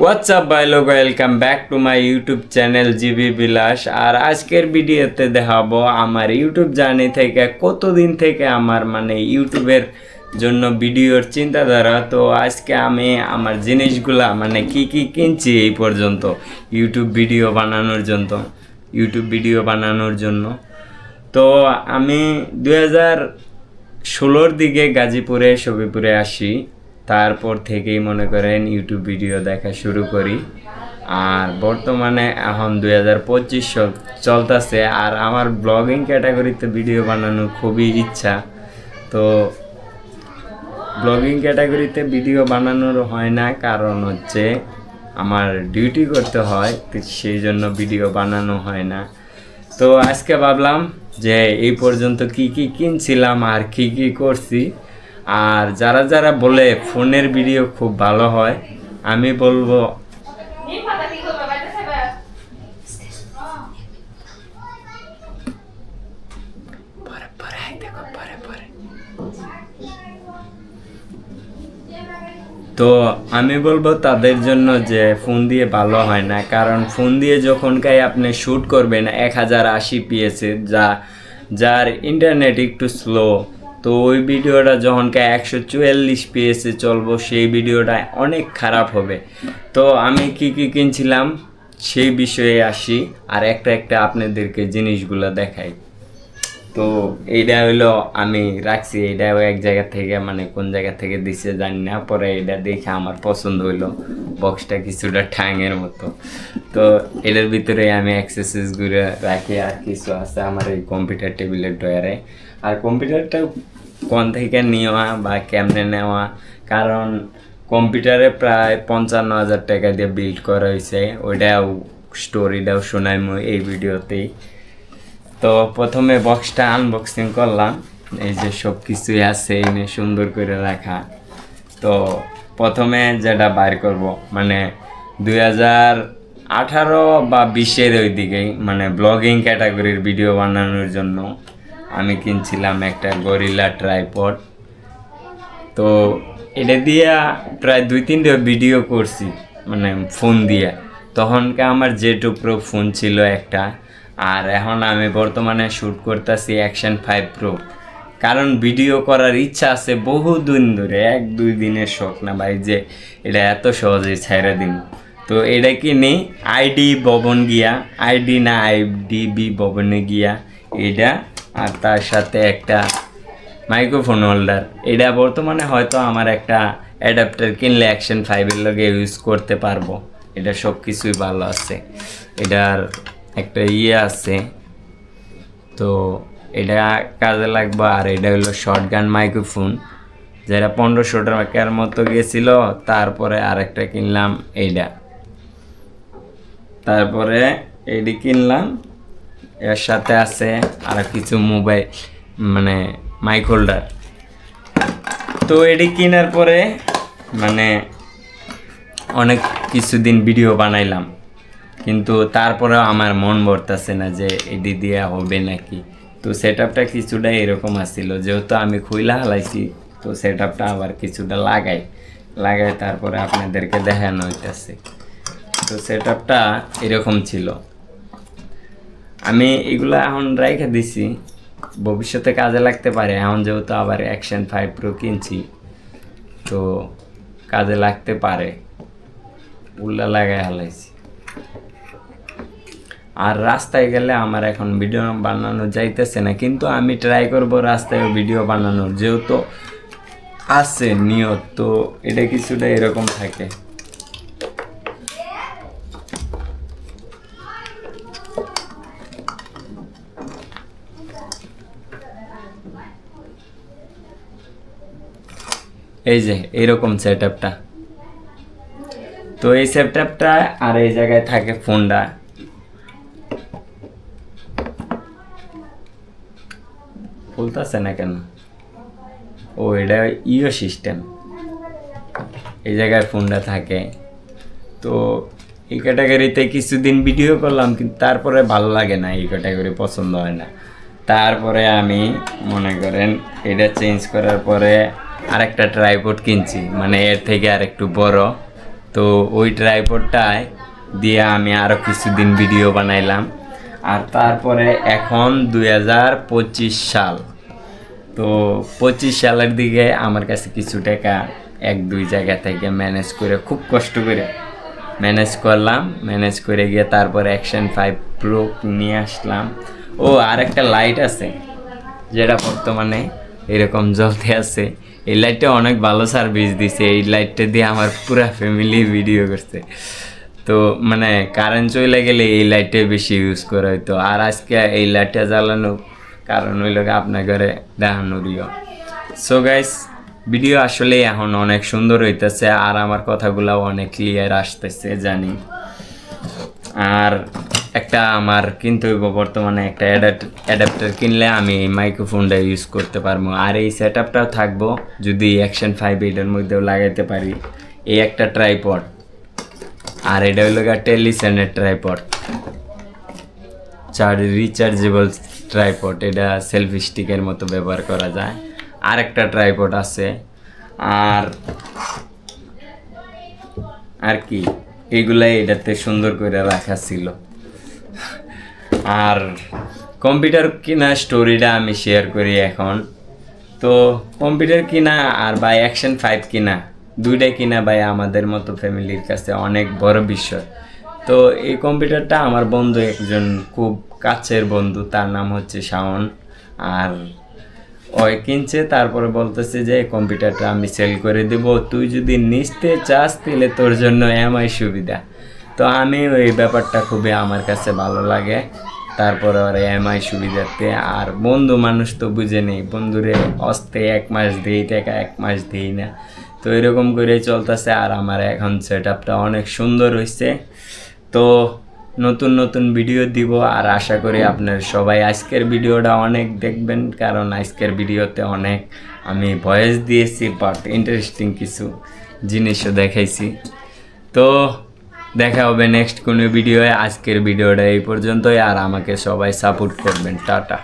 WhatsApp বাই লোক welcome back to my YouTube channel GB Bilas আর আজকের ভিডিওতে দেখাবো আমার ইউটিউব জার্নি থেকে, কতদিন থেকে আমার মানে ইউটিউবের জন্য ভিডিওর চিন্তাধারা। তো আজকে আমি আমার জিনিসগুলা মানে কি কি কিনছি এই পর্যন্ত ইউটিউব ভিডিও বানানোর জন্য ইউটিউব ভিডিও বানানোর জন্য। তো আমি দুই হাজার ষোলোর দিকে গাজীপুরে সবিপুরে আসি। তারপর থেকেই মনে করেন ইউটিউব ভিডিও দেখা শুরু করি। আর বর্তমানে এখন দুই হাজার পঁচিশ চলতেছে। আর আমার ব্লগিং ক্যাটাগরিতে ভিডিও বানানো খুবই ইচ্ছা। তো ব্লগিং ক্যাটাগরিতে ভিডিও বানানোর হয় না, কারণ হচ্ছে আমার ডিউটি করতে হয় সেই জন্য ভিডিও বানানো হয় না। তো আজকে ভাবলাম যে এই পর্যন্ত কি কি কিনছিলাম আর কি কি করছি আর যারা যারা বলে ফোনের ভিডিও খুব ভালো হয়, আমি বলব তো আমি বলব তাদের জন্য যে ফোন দিয়ে ভালো হয় না, কারণ ফোন দিয়ে যখন কাই আপনি শ্যুট করবেন, এক হাজার আশি পিএসে যা, যার ইন্টারনেট একটু স্লো তো ওই ভিডিওটা যখন কাই একশো চুয়াল্লিশ পিএসে চলবো, সেই ভিডিওটা অনেক খারাপ হবে। তো আমি কি কি কিনছিলাম, সেই বিষয়ে আসি, আর একটা একটা আপনাদেরকে জিনিসগুলো দেখাই। তো এইটা হইল আমি রাখছি এইটাও এক জায়গা থেকে মানে কোন জায়গা থেকে দিছে জানি না, পরে এটা দেখে আমার পছন্দ হইল বক্সটা কিছুটা ঠ্যাঙের মতো। তো এটার ভিতরে আমি এক্সারসাইজ করে রাখি, আর কিছু আছে আমার এই কম্পিউটার টেবিলের ডয়ারে আর কম্পিউটারটা কোন থেকে নেওয়া বা কেমনে নেওয়া? কারণ কম্পিউটারে প্রায় পঞ্চান্ন হাজার টাকা দিয়ে বিল্ড করা হয়েছে ওইটাও স্টোরিটাও শোনাইমু এই ভিডিওতেই তো প্রথমে বক্সটা আনবক্সিং করলাম। এই যে সব কিছুই আছে এনে সুন্দর করে রাখা। তো প্রথমে যেটা বাইর করব মানে দুই হাজার আঠারো বা বিশের ওই দিকেই মানে ব্লগিং ক্যাটাগরির ভিডিও বানানোর জন্য আমি কিনছিলাম একটা গরিলা ট্রাইপড তো এটা দিয়া প্রায় দুই তিনটে ভিডিও করছি মানে ফোন দিয়ে। তখনকে আমার জেটু প্রো ফোন ছিল একটা আর এখন আমি বর্তমানে শ্যুট করতেছি অ্যাকশন ফাইভ প্রো কারণ ভিডিও করার ইচ্ছা আছে বহু দিন ধরে, এক, দুই দিনের শখ না ভাই, যে এটা এত সহজে ছেড়ে দিন। তো এটা কিনি আইডি ভবন গিয়া আইডি না আইডিবি ভবনে গিয়া এটা আর তার সাথে একটা মাইক্রোফোন হোল্ডার এটা বর্তমানে হয়তো আমার একটা অ্যাডাপ্টার কিনলে অ্যাকশন ফাইভের লগে ইউজ করতে পারব। এটা সব কিছুই ভালো আছে। এটার একটা ইয়ে আছে। তো এটা কাজে লাগবে আর এটা হলো শর্ট গান মাইক্রোফোন যেটা পনেরোশো টাকার মতো গেছিল, তারপরে আরেকটা কিনলাম এইটা তারপরে এইটি কিনলাম। এর সাথে আছে আর কিছু মোবাইল মানে মাইক হোল্ডার তো এটি কেনার পরে মানে অনেক কিছুদিন ভিডিও বানাইলাম। কিন্তু তারপরেও আমার মন ভরতেছে না যে এডি দেওয়া হবে নাকি। তো সেট আপটা কিছুটা এরকম আসছিল যেহেতু আমি খুইলা হালাইছি, তো সেট আপটা আবার কিছুটা লাগাই। লাগাই তারপরে আপনাদেরকে দেখানো হইতেছে। তো সেট আপটা এরকম ছিল। আমি এগুলো এখন রাইখে দিছি, ভবিষ্যতে কাজে লাগতে পারে। এখন যেহেতু আবার অ্যাকশন ফাইভ প্রো কিনছি, তো কাজে লাগতে পারে। উল্লা লাগাই হালাইছি। আর রাস্তায় গেলে আমার এখন ভিডিও বানানো যাইতেছে না, কিন্তু আমি ট্রাই করব রাস্তায় ভিডিও বানানোর যেহেতু আছে নিয়ত, তো এটা কিছুটা এরকম থাকে। এই যে এইরকম সেট আপটা তো এই সেট আপটা আর এই জায়গায় থাকে ফোনটা। খুলতেছে না কেন? ও, এটা ইও সিস্টেম এই জায়গায় ফোনটা থাকে। তো এই ক্যাটাগরিতে কিছুদিন ভিডিও করলাম, কিন্তু তারপরে ভালো লাগে না, এই ক্যাটাগরি পছন্দ হয় না। তারপরে আমি, মনে করেন, এটা চেঞ্জ করার পরে আরেকটা ট্রাইপড কিনছি। মানে এর থেকে আর একটু বড়। তো ওই ট্রাইপডটায় দিয়ে আমি আরও কিছুদিন ভিডিও বানাইলাম। আর তারপরে এখন দুই হাজার পঁচিশ সাল। তো পঁচিশ সালের দিকে আমার কাছে কিছু টাকা এক দুই জায়গা থেকে ম্যানেজ করে, খুব কষ্ট করে ম্যানেজ করলাম। ম্যানেজ করে গিয়ে তারপর অ্যাকশন ফাইভ প্রো নিয়ে আসলাম। ও আর একটা লাইট আছে, যেটা বর্তমানে এরকম জ্বলতে আছে। এই লাইটটা অনেক ভালো সার্ভিস দিছে। এই লাইটটা দিয়ে আমার পুরা ফ্যামিলি ভিডিও করছে। তো মানে কারেন্ট চলে গেলে এই লাইটটাই বেশি ইউজ করা হইতো। আর আজকে এই লাইটটা জ্বালানো কারণ হইল গিয়ে আপনার ঘরে দেখানোরইও সো গাইস ভিডিও আসলে এখন অনেক সুন্দর হইতেছে আর আমার কথাগুলো অনেক ক্লিয়ার আসতেছে, জানি। আর একটা আমার কিনতে বর্তমানে একটা অ্যাডাপ্টার কিনলে আমি এই মাইক্রোফোনটা ইউজ করতে পারব। আর এই সেট আপটাও থাকব, যদি অ্যাকশন ফাইভ এইটার মধ্যেও লাগাইতে পারি। এই একটা ট্রাইপড আর এটা হইল টেলিসেনের ট্রাইপড চার রিচার্জেবল ট্রাইপড এটা সেলফি স্টিকের মতো ব্যবহার করা যায়। আর একটা ট্রাইপড আছে। আর আর কি, এগুলাই এটাতে সুন্দর করে রাখা ছিল। আর কম্পিউটার কিনা স্টোরিটা আমি শেয়ার করি এখন। তো কম্পিউটার কিনা আর বা অ্যাকশন ফাইভ কিনা দুইটাই কিনা ভাই আমাদের মতো ফ্যামিলির কাছে অনেক বড় বিষয়। তো এই কম্পিউটারটা আমার বন্ধু একজন খুব কাছের বন্ধু, তার নাম হচ্ছে শাওন। আর ওই কিনছে, তারপরে বলতেছে যে কম্পিউটারটা আমি সেল করে দেব। তুই যদি নিতে চাস, তাহলে তোর জন্য এমআই সুবিধা। তো আমি ওই ব্যাপারটা খুবই আমার কাছে ভালো লাগে। তারপরে ওর এমআই সুবিধাতে, আর বন্ধু মানুষ তো বুঝে নেই। বন্ধুরে অস্তে এক মাস দিই, টাকা এক মাস দিই না। তো এরকম করে চলতেছে আর আমার এখন সেট আপটা অনেক সুন্দর হয়েছে তো নতুন নতুন ভিডিও দিব আর আশা করি আপনার সবাই আজকের ভিডিওটা অনেক দেখবেন, কারণ আজকের ভিডিওতে অনেক আমি ভয়েস দিয়েছি বাট ইন্টারেস্টিং কিছু জিনিসও দেখাইছি। তো দেখা হবে নেক্সট কোনো ভিডিওয়ে আজকের ভিডিওটা এই পর্যন্তই, আর আমাকে সবাই সাপোর্ট করবেন। টাটা।